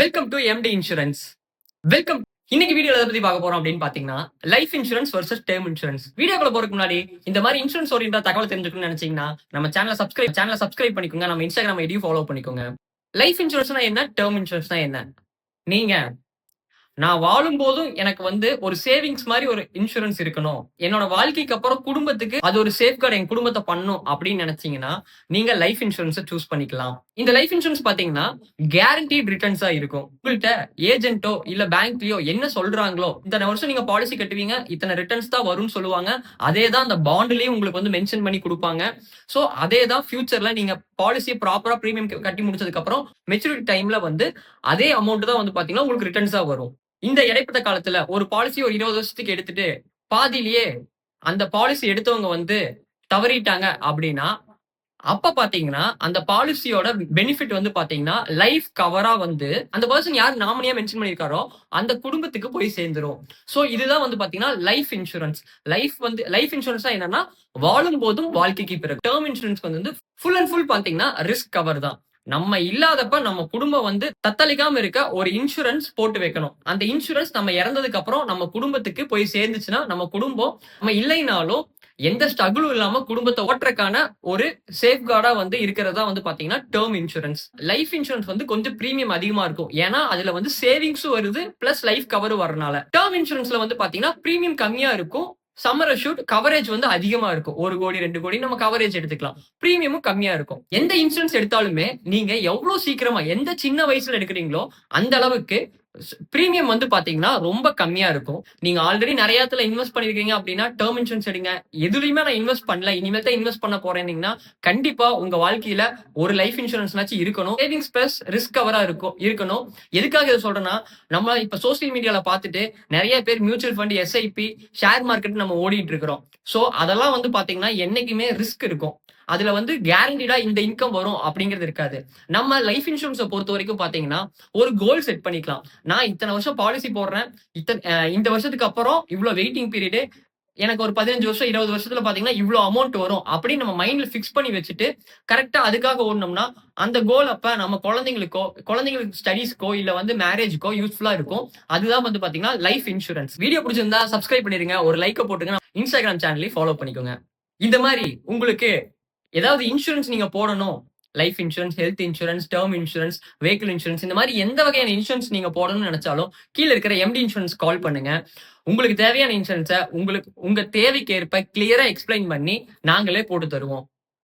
Welcome to MD insurance welcome இன்னைக்கு video எதை பத்தி பார்க்க போறோம் அப்படின்னு பாத்தீங்கன்னா life insurance versus term insurance வீடியோக்குள்ள போறதுக்கு முன்னாடி இந்த மாதிரி இன்சூரன்ஸ் ஓரியன்டா தகவல் தெரிஞ்சுக்கணும்னு நினைச்சீங்கன்னா நம்ம சேனலை சப்ஸ்கிரைப் சேனலை சப்ஸ்கிரைப் பண்ணிக்கோங்க. நம்ம இன்ஸ்டாகிராம் ஐடியும் ஃபாலோ பண்ணிக்கோங்க. லைஃப் இன்சூரன்ஸ்னா என்ன? டேர்ம் இன்சூரன்ஸ்னா என்ன? நீங்க நான் வாழும் போதும் எனக்கு வந்து ஒரு சேவிங்ஸ் மாதிரி ஒரு இன்சூரன்ஸ் இருக்கணும். என்னோட வாழ்க்கைக்கு அப்புறம் குடும்பத்துக்கு அது ஒரு சேஃப்கார்டு என் குடும்பத்தை பண்ணும் அப்படின்னு நினைச்சீங்கன்னா நீங்க லைஃப் இன்சூரன்ஸை சூஸ் பண்ணிக்கலாம். இந்த லைஃப் இன்சூரன்ஸ் பாத்தீங்கன்னா கேரண்டீட் ரிட்டர்ன்ஸா இருக்கும். உங்கள்கிட்ட ஏஜென்ட்டோ இல்ல பேங்க்லயோ என்ன சொல்றாங்களோ இத்தனை வருஷம் நீங்க பாலிசி கட்டுவீங்க இத்தனை ரிட்டர்ன்ஸ் தான் வரும்னு சொல்லுவாங்க. அதே தான் அந்த பாண்ட்லயும் உங்களுக்கு வந்து மென்ஷன் பண்ணி கொடுப்பாங்க. சோ அதே தான் ஃபியூச்சர்ல நீங்க பாலிசி ப்ராப்பரா ப்ரீமியம் கட்டி முடிச்சதுக்கு அப்புறம் மெச்சூரிட்டி டைம்ல வந்து அதே அமௌண்ட் தான் வந்து பாத்தீங்கன்னா உங்களுக்கு ரிட்டர்ன்ஸா வரும். இந்த இடைப்பட்ட காலத்துல ஒரு பாலிசி ஒரு இருபது வருஷத்துக்கு எடுத்துட்டு பாதியிலேயே அந்த பாலிசி எடுத்தவங்க வந்து தவறிட்டாங்க அப்படின்னா அப்ப பாத்தீங்கன்னா அந்த பாலிசியோட பெனிஃபிட் வந்து பாத்தீங்கன்னா லைஃப் கவரா வந்து அந்த பர்சன் யார் நாமினியா மென்ஷன் பண்ணிருக்காரோ அந்த குடும்பத்துக்கு போய் சேர்ந்துரும். சோ இதுதான் வந்து பாத்தீங்கன்னா லைஃப் இன்சூரன்ஸ் லைஃப் வந்து லைஃப் இன்சூரன்ஸ் என்னன்னா வாழும் போதும் வாழ்க்கைக்கு பிறகு. டேர்ம் இன்சூரன்ஸ் வந்து ஃபுல் அண்ட் ஃபுல் பாத்தீங்கன்னா ரிஸ்க் கவர் தான். நம்ம இல்லாதப்ப நம்ம குடும்பம் வந்து தத்தளிக்காம இருக்க ஒரு இன்சூரன்ஸ் போட்டு வைக்கணும். அந்த இன்சூரன்ஸ் நம்ம இறந்ததுக்கு அப்புறம் நம்ம குடும்பத்துக்கு போய் சேர்ந்துச்சுன்னா நம்ம குடும்பம் நம்ம இல்லைனாலும் எந்த ஸ்ட்ரகிளும் இல்லாம குடும்பத்தை ஓட்டுறக்கான ஒரு சேஃப்கார்டா வந்து இருக்கிறதா வந்து பாத்தீங்கன்னா டேர்ம் இன்சூரன்ஸ் லைஃப் இன்சூரன்ஸ் வந்து கொஞ்சம் ப்ரீமியம் அதிகமா இருக்கும். ஏன்னா அதுல வந்து சேவிங்ஸும் வருது பிளஸ் லைஃப் கவரும் வரனால டேர்ம் இன்சூரன்ஸ்ல வந்து பாத்தீங்கன்னா ப்ரீமியம் கம்மியா இருக்கும். சம்மர் அஷூட் கவரேஜ் வந்து அதிகமா இருக்கும். ஒரு கோடி ரெண்டு கோடி நம்ம கவரேஜ் எடுத்துக்கலாம். பிரீமியமும் கம்மியா இருக்கும். எந்த இன்சூரன்ஸ் எடுத்தாலுமே நீங்க எவ்வளவு சீக்கிரமா எந்த சின்ன வயசுல எடுக்கிறீங்களோ அந்த அளவுக்கு ப்ரீமியம் வந்து பாத்தீங்கன்னா ரொம்ப கம்மியா இருக்கும். நீங்க ஆல்ரெடி நிறைய இடத்துல இன்வெஸ்ட் பண்ணிருக்கீங்க அப்படின்னா டேர்ம் இன்சூரன்ஸ் எடுங்க. எதுலயுமே நான் இன்வெஸ்ட் பண்ணல. இனிமேல் தான் இன்வெஸ்ட் பண்ண போறேன்னீங்கன்னா கண்டிப்பா உங்க வாழ்க்கையில ஒரு லைஃப் இன்சூரன்ஸ்னாச்சும் இருக்கணும். சேவிங்ஸ் பிளஸ் ரிஸ்க் கவரா இருக்கும் இருக்கணும். எதுக்காக இதை சொல்றேன்னா நம்ம இப்ப சோசியல் மீடியால பார்த்துட்டு நிறைய பேர் mutual fund SIP share market நம்ம ஓடிட்டு இருக்கிறோம். சோ அதெல்லாம் வந்து பாத்தீங்கன்னா என்னைக்குமே ரிஸ்க் இருக்கும். அதுல வந்து கேரண்டீடா இந்த இன்கம் வரும் அப்படிங்கிறது இருக்காது. நம்ம லைஃப் இன்சூரன்ஸை பொறுத்த வரைக்கும் பாத்தீங்கன்னா ஒரு கோல் செட் பண்ணிக்கலாம். நான் இத்தனை வருஷம் பாலிசி போடுறேன். இத்தனை இந்த வருஷத்துக்கு அப்புறம் இவ்வளவு வெயிட்டிங் பீரியடு எனக்கு ஒரு பதினஞ்சு வருஷம் இருபது வருஷத்துல பாத்தீங்கன்னா இவ்வளவு அமௌண்ட் வரும். அப்படின்னு நம்ம மைண்ட்ல ஃபிக்ஸ் பண்ணி வச்சுட்டு கரெக்டா அதுக்காக ஓடணும்னா அந்த கோல் அப்ப நம்ம குழந்தைங்களுக்கோ குழந்தைங்களுக்கு ஸ்டடீஸ்க்கோ இல்ல வந்து மேரேஜ்க்கோ யூஸ்ஃபுல்லா இருக்கும். அதுதான் வந்து பாத்தீங்கன்னா லைஃப் இன்சூரன்ஸ் வீடியோ பிடிச்சிருந்தா சப்ஸ்கிரைப் பண்ணிருங்க ஒரு லைக்கை போட்டுங்க இன்ஸ்டாகிராம் சேனலையும் ஃபாலோ பண்ணிக்கோங்க. இந்த மாதிரி உங்களுக்கு ஏதாவது இன்சூரன்ஸ் நீங்க போடணும். Life insurance health insurance term insurance vehicle insurance இந்த மாதிரி எந்த வகையான இன்சூரன்ஸ் நீங்க போடணும்னு நினைச்சாலும் கீழே இருக்கிற எம்டி இன்சூரன்ஸ் கால் பண்ணுங்க. உங்களுக்கு தேவையான இன்சூரன்ஸை உங்களுக்கு உங்க தேவைக்கு ஏற்ப கிளியரா எக்ஸ்பிளைன் பண்ணி நாங்களே போட்டு தருவோம்.